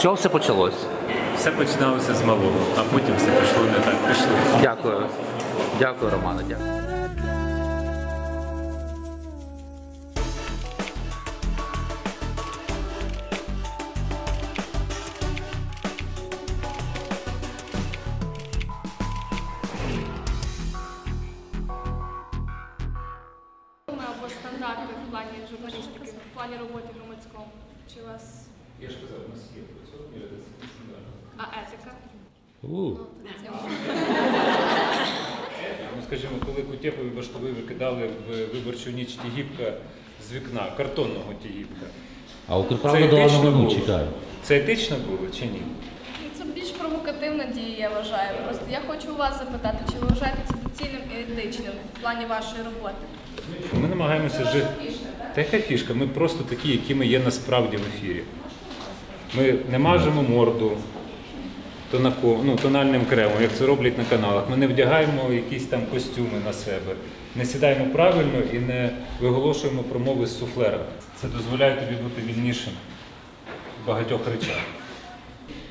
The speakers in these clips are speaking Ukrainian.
що все почалось? Все починалося з малого, а потім все пішло не так. Пішло. Дякую. Дякую, Романе. Дякую. стандарти в плані журналістики, в плані роботи громадському? Чи вас Я ж казав, у нас є працювання редакційні стандарти. а етика? Ну, скажімо, коли Кутєпові баштовий викидали в виборчу ніч Тігіпка з вікна, картонного Тігіпка. А Укрправда дала новину, було? Це етично було чи ні? Ну, Це більш провокативна дія, я вважаю. Просто я хочу у вас запитати, чи ви вважаєте це доцільним і етичним в плані вашої роботи? Ми намагаємося жити. Та яка фішка? Ми просто такі, які ми є насправді в ефірі. Ми не мажемо морду тонако, ну, тональним кремом, як це роблять на каналах. Ми не вдягаємо якісь там костюми на себе, не сідаємо правильно і не виголошуємо промови з суфлера. Це дозволяє тобі бути вільнішим в багатьох речах.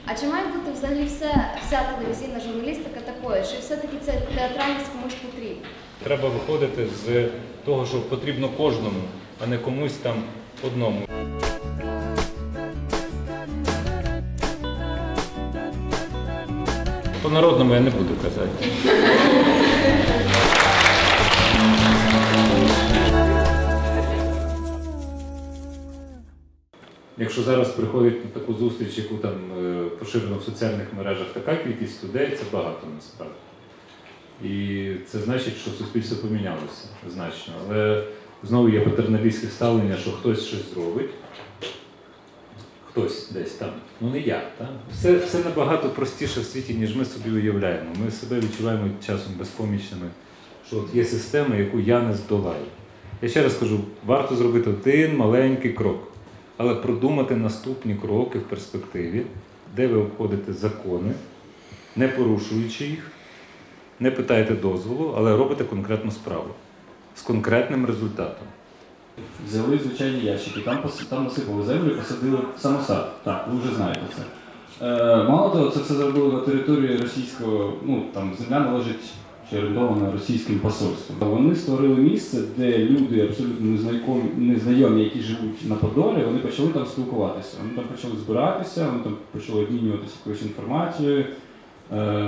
А чи має бути взагалі все, вся телевізійна журналістика такою? Чи все-таки це театральність комусь потрібна? Треба виходити з того, що потрібно кожному, а не комусь там одному. По народному я не буду казати. Якщо зараз приходить на таку зустріч, яку там е, поширено в соціальних мережах така кількість людей, це багато насправді. І це значить, що суспільство помінялося значно. Але знову є патерналістське ставлення, що хтось щось зробить, хтось десь там, ну не я. Та? Все, все набагато простіше в світі, ніж ми собі уявляємо. Ми себе відчуваємо часом безпомічними, що от є система, яку я не здолаю. Я ще раз кажу, варто зробити один маленький крок, але продумати наступні кроки в перспективі, де ви обходите закони, не порушуючи їх не питаєте дозволу, але робите конкретну справу з конкретним результатом. Взяли звичайні ящики, там, там насипали землю посадили самосад. Так, ви вже знаєте це. Е, мало того, це все зробили на території російського, ну там земля належить чи орендована російським посольством. Вони створили місце, де люди абсолютно незнайомі, незнайомі, які живуть на Подолі, вони почали там спілкуватися. Вони там почали збиратися, вони там почали обмінюватися якоюсь інформацією,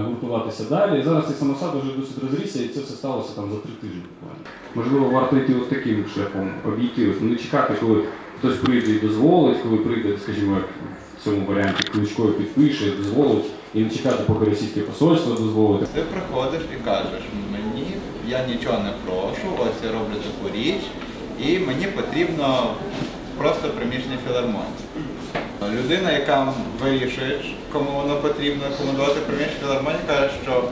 гуртуватися далі. Зараз цей самосад вже досить розрісся, і це все сталося там за три тижні буквально. Можливо, варто йти от таким шляхом, обійти, от не чекати, коли хтось прийде і дозволить, коли прийде, скажімо, в цьому варіанті Кличко дозволить, дозволить, і не чекати, поки російське посольство дозволить. Ти приходиш і кажеш, мені я нічого не прошу, ось я роблю таку річ, і мені потрібно просто приміщення філармонії. Людина, яка вирішує, кому воно потрібно, кому давати приміщення філармонії, каже, що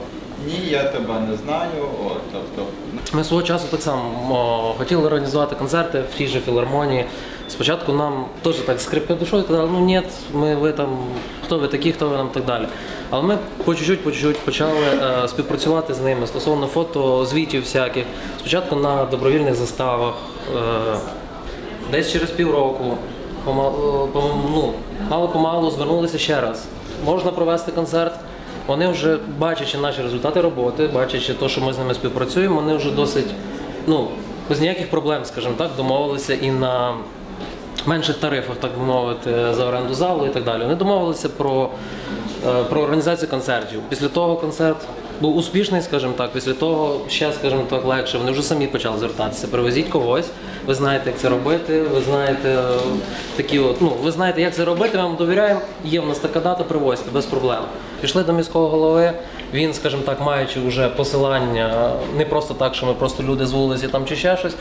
ні, я тебе не знаю. От, тобто, Ми свого часу так само о, хотіли організувати концерти в тій же філармонії. Спочатку нам теж так скрипли душою, казали, ну ні, ми ви там, хто ви такі, хто ви нам так далі. Але ми по чуть-чуть, по чуть-чуть почали е, співпрацювати з ними стосовно фото, звітів всяких. Спочатку на добровільних заставах, е, десь через півроку, помалу, ну, мало-помалу звернулися ще раз. Можна провести концерт. Вони вже бачачи наші результати роботи, бачачи те, що ми з ними співпрацюємо, вони вже досить, ну, без ніяких проблем, скажімо так, домовилися і на менших тарифах, так би мовити, за оренду залу і так далі. Вони домовилися про, е, про організацію концертів. Після того концерт був успішний, скажімо так. Після того ще, скажімо так, легше. Вони вже самі почали звертатися. Привезіть когось. Ви знаєте, як це робити. Ви знаєте е, такі, от, ну ви знаєте, як це робити. Ми вам довіряємо. Є в нас така дата, привозьте без проблем. Пішли до міського голови. Він, скажімо так, маючи вже посилання, не просто так, що ми просто люди з вулиці там чи ще щось.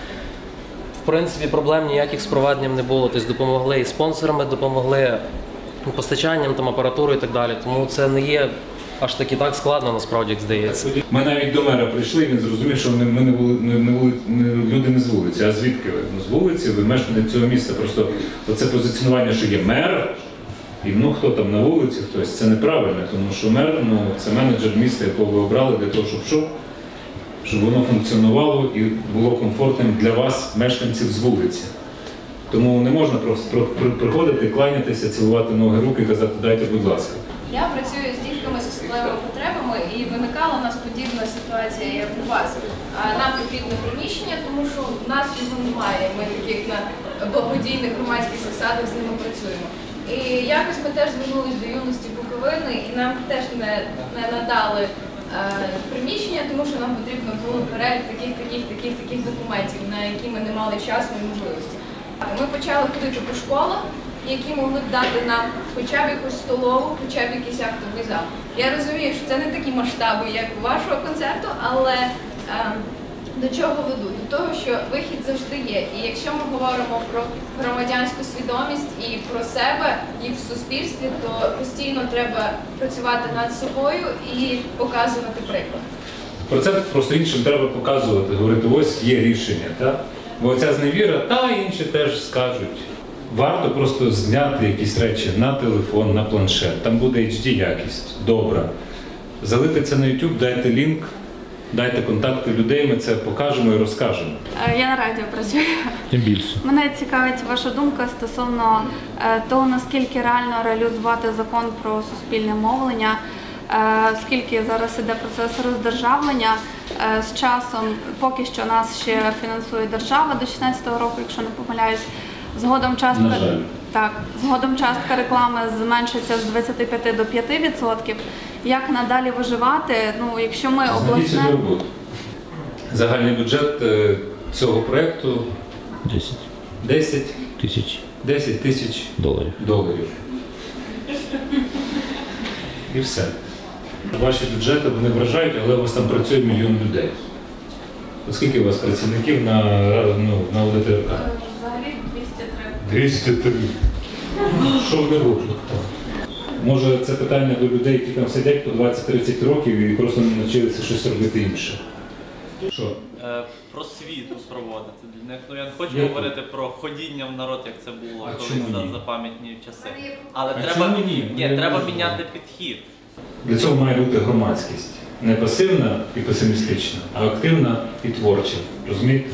В принципі, проблем ніяких з проведенням не було. Тобто допомогли і спонсорами, допомогли постачанням там апаратурою і так далі. Тому це не є аж таки так складно, насправді, як здається. Ми навіть до мера прийшли, він зрозумів, що ми, не, були, не, були, люди не з вулиці, а звідки ви? Ну, з вулиці, ви мешканець цього міста. Просто оце позиціонування, що є мер, і ну хто там на вулиці, хтось, це неправильно, тому що мер ну, це менеджер міста, якого ви обрали для того, щоб що? Щоб воно функціонувало і було комфортним для вас, мешканців з вулиці. Тому не можна просто приходити, кланятися, цілувати ноги, руки, і казати дайте, будь ласка. Я працюю з дітками з особливими потребами і виникала у нас подібна ситуація, як у вас. Нам потрібне приміщення, тому що в нас його немає. Ми таких на благодійних громадських засадах з ними працюємо. І якось ми теж звернулись до юності Буковини і нам теж не, не надали е, приміщення, тому що нам потрібно було перелік таких, таких, таких, таких документів, на які ми не мали часу і можливості. Ми почали ходити по школах, які могли б дати нам хоча б якусь столову, хоча б якийсь актовий зал. Я розумію, що це не такі масштаби, як у вашого концерту, але е, до чого веду? До того, що вихід завжди є. І якщо ми говоримо про громадянську свідомість і про себе і в суспільстві, то постійно треба працювати над собою і показувати приклад. Про це просто іншим треба показувати, говорити, ось є рішення. Так? Бо ця зневіра, та інші теж скажуть. Варто просто зняти якісь речі на телефон, на планшет. Там буде HD якість, добра. Залити це на YouTube, дайте лінк, дайте контакти людей, ми це покажемо і розкажемо. Е, Я на радіо працюю. Тим більше. Мене цікавить ваша думка стосовно е, того, наскільки реально реалізувати закон про суспільне мовлення, е, оскільки зараз іде процес роздержавлення. З часом поки що нас ще фінансує держава до 16-го року, якщо не помиляюсь. Згодом частка так, згодом частка реклами зменшиться з 25 до 5 відсотків. Як надалі виживати? Ну, якщо ми обласне. Загальний бюджет е, цього проєкту 10 10, тисяч 10 тисяч доларів. доларів. І все. Ваші бюджети вони вражають, але у вас там працює мільйон людей. От скільки у вас працівників на, ну, на ОДТРК? Е, взагалі 203. 203. Що вони роблять? Може, це питання до людей, які там сидять по 20-30 років і просто не навчилися щось робити інше. Що? Е, Про світу проводити для них. Ну я не хочу Яку? говорити про ходіння в народ, як це було А колись чому за, ні? за пам'ятні часи. Але А треба, чому ні? ні, Я треба міняти підхід. Для цього має бути громадськість. Не пасивна і песимістична, а активна і творча. Розумієте?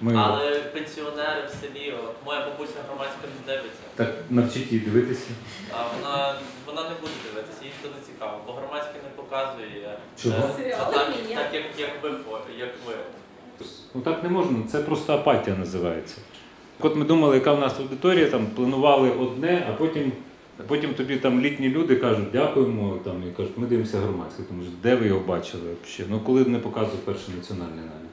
Ми Але пенсіонери в селі, от моя бабуся громадська не дивиться, так навчіть її дивитися. а вона, вона не буде дивитися, їй це не цікаво, бо громадське не показує Чого? е, це так, так як, як ви як ви. Ну так не можна, це просто апатія називається. От ми думали, яка в нас аудиторія, там планували одне, а потім, а потім тобі там літні люди кажуть, дякуємо, там, і кажуть, ми дивимося громадське. Тому що де ви його бачили взагалі? Ну коли не показував перший національний навіть.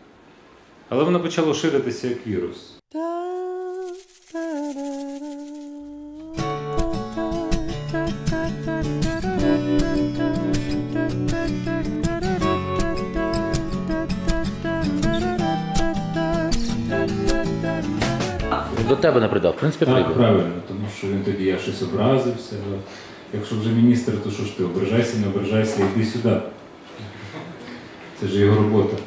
Але воно почало ширитися як вірус. До тебе не придав. В принципі, Так, прийде. правильно, тому що він тоді я щось образився. Якщо вже міністр, то що ж ти ображайся, не ображайся, йди сюди. Це ж його робота.